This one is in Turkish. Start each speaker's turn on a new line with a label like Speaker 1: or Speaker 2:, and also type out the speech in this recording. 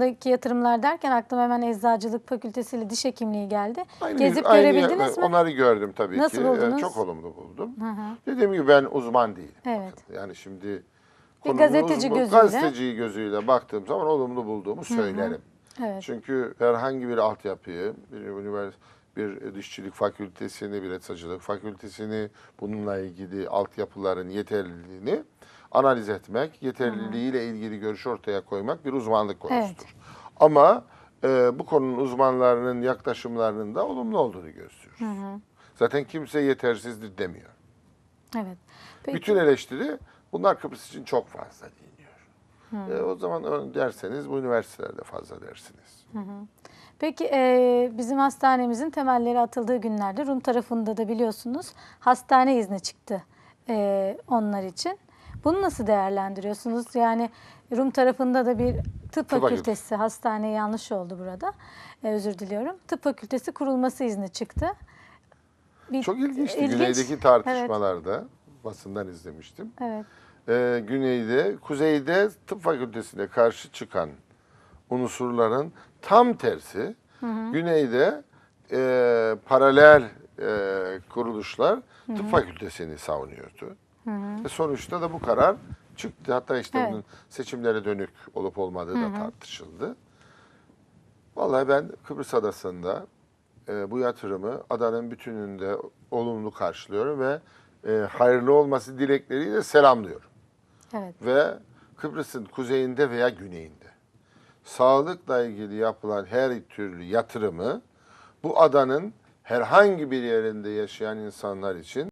Speaker 1: tarafındaki yatırımlar derken aklıma hemen eczacılık fakültesiyle diş hekimliği geldi.
Speaker 2: Aynı-
Speaker 1: Gezip
Speaker 2: aynı-
Speaker 1: görebildiniz mi?
Speaker 2: Onları gördüm tabii
Speaker 1: Nasıl
Speaker 2: ki.
Speaker 1: buldunuz?
Speaker 2: Çok olumlu buldum.
Speaker 1: Hı hı.
Speaker 2: Dediğim gibi ben uzman değilim.
Speaker 1: Evet.
Speaker 2: Bakın, Yani şimdi
Speaker 1: Bir gazeteci
Speaker 2: uzman-
Speaker 1: gözüyle.
Speaker 2: gazeteci gözüyle baktığım zaman olumlu bulduğumu söylerim.
Speaker 1: Evet.
Speaker 2: Çünkü herhangi bir altyapıyı, bir ünivers bir dişçilik fakültesini, bir eczacılık fakültesini, bununla ilgili altyapıların yeterliliğini analiz etmek, yeterliliğiyle ilgili görüş ortaya koymak bir uzmanlık konusudur. Ama e, bu konunun uzmanlarının yaklaşımlarının da olumlu olduğunu gösteriyor. Zaten kimse yetersizdir demiyor.
Speaker 1: Evet. Peki.
Speaker 2: Bütün eleştiri bunlar Kıbrıs için çok fazla deniyor. E, o zaman derseniz bu üniversitelerde fazla dersiniz.
Speaker 1: Peki e, bizim hastanemizin temelleri atıldığı günlerde Rum tarafında da biliyorsunuz hastane izni çıktı e, onlar için. Bunu nasıl değerlendiriyorsunuz? Yani Rum tarafında da bir tıp,
Speaker 2: Tıp
Speaker 1: fakültesi, hastane yanlış oldu burada. E, özür diliyorum. Tıp fakültesi kurulması izni çıktı. Bir-
Speaker 2: Çok ilginçti.
Speaker 1: İlginç.
Speaker 2: Güneydeki tartışmalarda basından izlemiştim.
Speaker 1: Evet.
Speaker 2: Ee, güneyde, kuzeyde tıp fakültesine karşı çıkan unsurların tam tersi, güneyde e, paralel e, kuruluşlar tıp fakültesini savunuyordu. Ve sonuçta da bu karar çıktı. Hatta işte
Speaker 1: Evet.
Speaker 2: bunun seçimlere dönük olup olmadığı da tartışıldı. Vallahi ben Kıbrıs Adası'nda e, bu yatırımı adanın bütününde olumlu karşılıyorum ve e, hayırlı olması dilekleriyle selamlıyorum.
Speaker 1: Evet.
Speaker 2: Ve Kıbrıs'ın kuzeyinde veya güneyinde sağlıkla ilgili yapılan her türlü yatırımı bu adanın herhangi bir yerinde yaşayan insanlar için